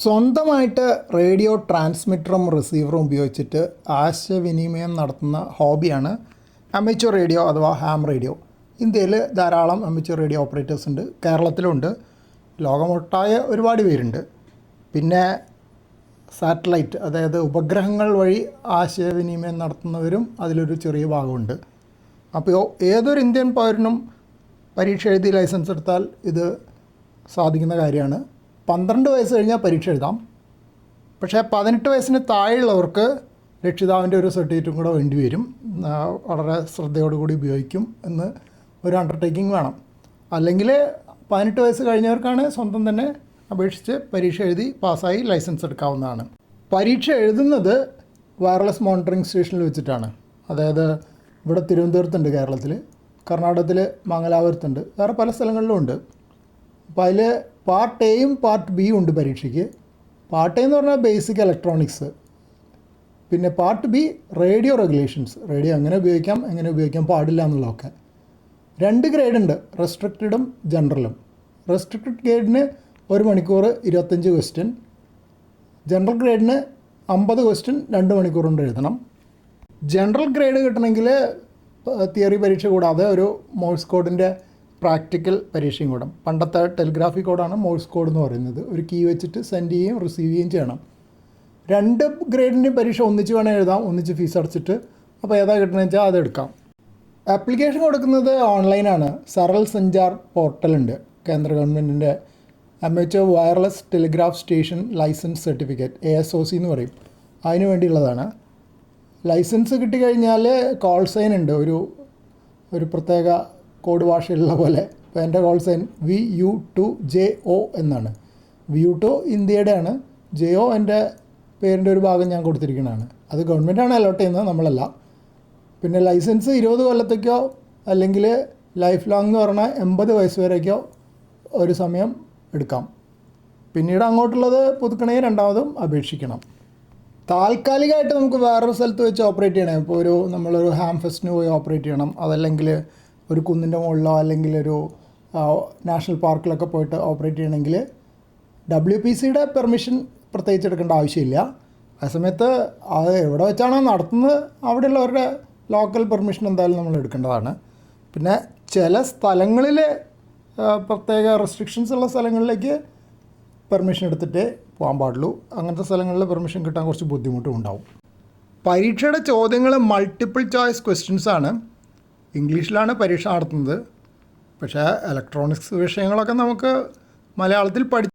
സ്വന്തമായിട്ട് റേഡിയോ ട്രാൻസ്മിറ്ററും റിസീവറും ഉപയോഗിച്ചിട്ട് ആശയവിനിമയം നടത്തുന്ന ഹോബിയാണ് അമേച്ചർ റേഡിയോ അഥവാ ഹാം റേഡിയോ ഇന്ത്യയിൽ ധാരാളം അമേച്ചർ റേഡിയോ ഓപ്പറേറ്റേഴ്സ് ഉണ്ട് കേരളത്തിലുണ്ട് ലോകമൊട്ടായ ഒരുപാട് പേരുണ്ട്. പിന്നെ സാറ്റലൈറ്റ് അതായത് ഉപഗ്രഹങ്ങൾ വഴി ആശയവിനിമയം നടത്തുന്നവരും അതിലൊരു ചെറിയ ഭാഗമുണ്ട്. അപ്പോൾ ഏതൊരു ഇന്ത്യൻ പൗരനും പരീക്ഷ എഴുതി ലൈസൻസ് എടുത്താൽ ഇത് സാധിക്കുന്ന കാര്യമാണ്. പന്ത്രണ്ട് വയസ്സ് കഴിഞ്ഞാൽ പരീക്ഷ എഴുതാം. പക്ഷേ പതിനെട്ട് വയസ്സിന് താഴെയുള്ളവർക്ക് രക്ഷിതാവിന്റെ ഒരു സർട്ടിഫിക്കറ്റും കൂടെ വേണ്ടി വരും. വളരെ ശ്രദ്ധയോടുകൂടി ഉപയോഗിക്കും എന്ന് ഒരു അണ്ടർടേക്കിംഗ് വേണം. അല്ലെങ്കിൽ പതിനെട്ട് വയസ്സ് കഴിഞ്ഞവർക്കാണ് സ്വന്തം തന്നെ അപേക്ഷിച്ച് പരീക്ഷ എഴുതി പാസ്സായി ലൈസൻസ് എടുക്കാവുന്നതാണ്. പരീക്ഷ എഴുതുന്നത് വയർലെസ് മോണിറ്ററിംഗ് സ്റ്റേഷനിൽ വെച്ചിട്ടാണ്. അതായത് ഇവിടെ തിരുവനന്തപുരത്തുണ്ട് കേരളത്തിൽ കർണാടകത്തിൽ മംഗലാപുരത്തുണ്ട് വേറെ പല സ്ഥലങ്ങളിലും ഉണ്ട്. അപ്പോൾ അതിൽ പാർട്ട് എയും പാർട്ട് ബിയും ഉണ്ട് പരീക്ഷയ്ക്ക്. പാർട്ട് എ എന്ന് പറഞ്ഞാൽ ബേസിക് ഇലക്ട്രോണിക്സ് പിന്നെ part B radio regulations radio എങ്ങനെ ഉപയോഗിക്കാം എങ്ങനെ ഉപയോഗിക്കാൻ പാടില്ല എന്നുള്ളതൊക്കെ. രണ്ട് ഗ്രേഡ് ഉണ്ട് റെസ്ട്രിക്റ്റഡും ജനറലും റെസ്ട്രിക്റ്റഡ് ഗ്രേഡിന് ഒരു മണിക്കൂർ ഇരുപത്തഞ്ച് ക്വസ്റ്റ്യൻ ജനറൽ ഗ്രേഡിന് അമ്പത് ക്വസ്റ്റ്യൻ രണ്ട് മണിക്കൂർ കൊണ്ട് എഴുതണം. ജനറൽ ഗ്രേഡ് കിട്ടണമെങ്കിൽ തിയറി പരീക്ഷ കൂടാതെ ഒരു മോഴ്സ് കോഡിന്റെ പ്രാക്ടിക്കൽ പരീക്ഷയും കൂടെ. പണ്ടത്തെ ടെലിഗ്രാഫി കോഡാണ് മോഴ്സ് കോഡ് എന്ന് പറയുന്നത്. ഒരു കീ വെച്ചിട്ട് സെൻഡ് ചെയ്യുകയും റിസീവ് ചെയ്യുകയും ചെയ്യണം. രണ്ട് ഗ്രേഡിന്റെയും പരീക്ഷ ഒന്നിച്ച് വേണേൽ എഴുതാം ഒന്നിച്ച് ഫീസ് അടച്ചിട്ട്. അപ്പോൾ ഏതാ കിട്ടണമെന്ന് വെച്ചാൽ അത് എടുക്കാം. ആപ്ലിക്കേഷൻ കൊടുക്കുന്നത് ഓൺലൈനാണ് സറൽ സഞ്ചാർ പോർട്ടലുണ്ട് കേന്ദ്ര ഗവൺമെന്റിന്റെ amateur wireless telegraph station licence certificate A S O C എന്ന് പറയും. അതിന് വേണ്ടിയുള്ളതാണ്. ലൈസൻസ് കിട്ടിക്കഴിഞ്ഞാൽ കോൾ സൈൻ ഉണ്ട്. ഒരു ഒരു പ്രത്യേക കോഡ് ഭാഷയിലുള്ള പോലെ എന്റെ call sign V U two J O എന്നാണ്. വി യു ടു ഇന്ത്യയുടെ ആണ് ജെ ഒ എന്റെ പേരിന്റെ ഒരു ഭാഗം ഞാൻ കൊടുത്തിരിക്കുന്നതാണ്. അത് ഗവൺമെന്റാണ് അലോട്ട് ചെയ്യുന്നത് നമ്മളല്ല. പിന്നെ ലൈസൻസ് ഇരുപത് കൊല്ലത്തേക്കോ അല്ലെങ്കിൽ ലൈഫ് ലോങ് എന്ന് പറഞ്ഞാൽ എൺപത് വയസ്സ് വരേക്കോ ഒരു സമയം എടുക്കാം. പിന്നീട് അങ്ങോട്ടുള്ളത് പുതുക്കണേ രണ്ടാമതും അപേക്ഷിക്കണം. താൽക്കാലികമായിട്ട് നമുക്ക് വേറൊരു സ്ഥലത്ത് വെച്ച് ഓപ്പറേറ്റ് ചെയ്യണം. ഇപ്പോൾ ഒരു നമ്മളൊരു ഹാം ഫെസ്റ്റിന് പോയി ഓപ്പറേറ്റ് ചെയ്യണം. അതല്ലെങ്കിൽ ഒരു കുന്നിന്റെ മുകളിലോ അല്ലെങ്കിൽ ഒരു നാഷണൽ പാർക്കിലൊക്കെ പോയിട്ട് ഓപ്പറേറ്റ് ചെയ്യണമെങ്കിൽ ഡബ്ല്യു പി സിയുടെ പെർമിഷൻ പ്രത്യേകിച്ച് എടുക്കേണ്ട ആവശ്യമില്ല. ആ സമയത്ത് അത് എവിടെ വെച്ചാണോ നടത്തുന്നത് അവിടെയുള്ളവരുടെ ലോക്കൽ പെർമിഷൻ എന്തായാലും നമ്മൾ എടുക്കേണ്ടതാണ്. പിന്നെ ചില സ്ഥലങ്ങളിൽ പ്രത്യേക റെസ്ട്രിക്ഷൻസ് ഉള്ള സ്ഥലങ്ങളിലേക്ക് പെർമിഷൻ എടുത്തിട്ടേ പോകാൻ പാടുള്ളൂ. അങ്ങനത്തെ സ്ഥലങ്ങളിൽ പെർമിഷൻ കിട്ടാൻ കുറച്ച് ബുദ്ധിമുട്ടും ഉണ്ടാവും. പരീക്ഷയുടെ ചോദ്യങ്ങൾ മൾട്ടിപ്പിൾ ചോയ്സ് ക്വസ്റ്റ്യൻസ് ആണ്. ഇംഗ്ലീഷിലാണ് പരീക്ഷ നടത്തുന്നത്. പക്ഷേ ഇലക്ട്രോണിക്സ് വിഷയങ്ങളൊക്കെ നമുക്ക് മലയാളത്തിൽ പഠി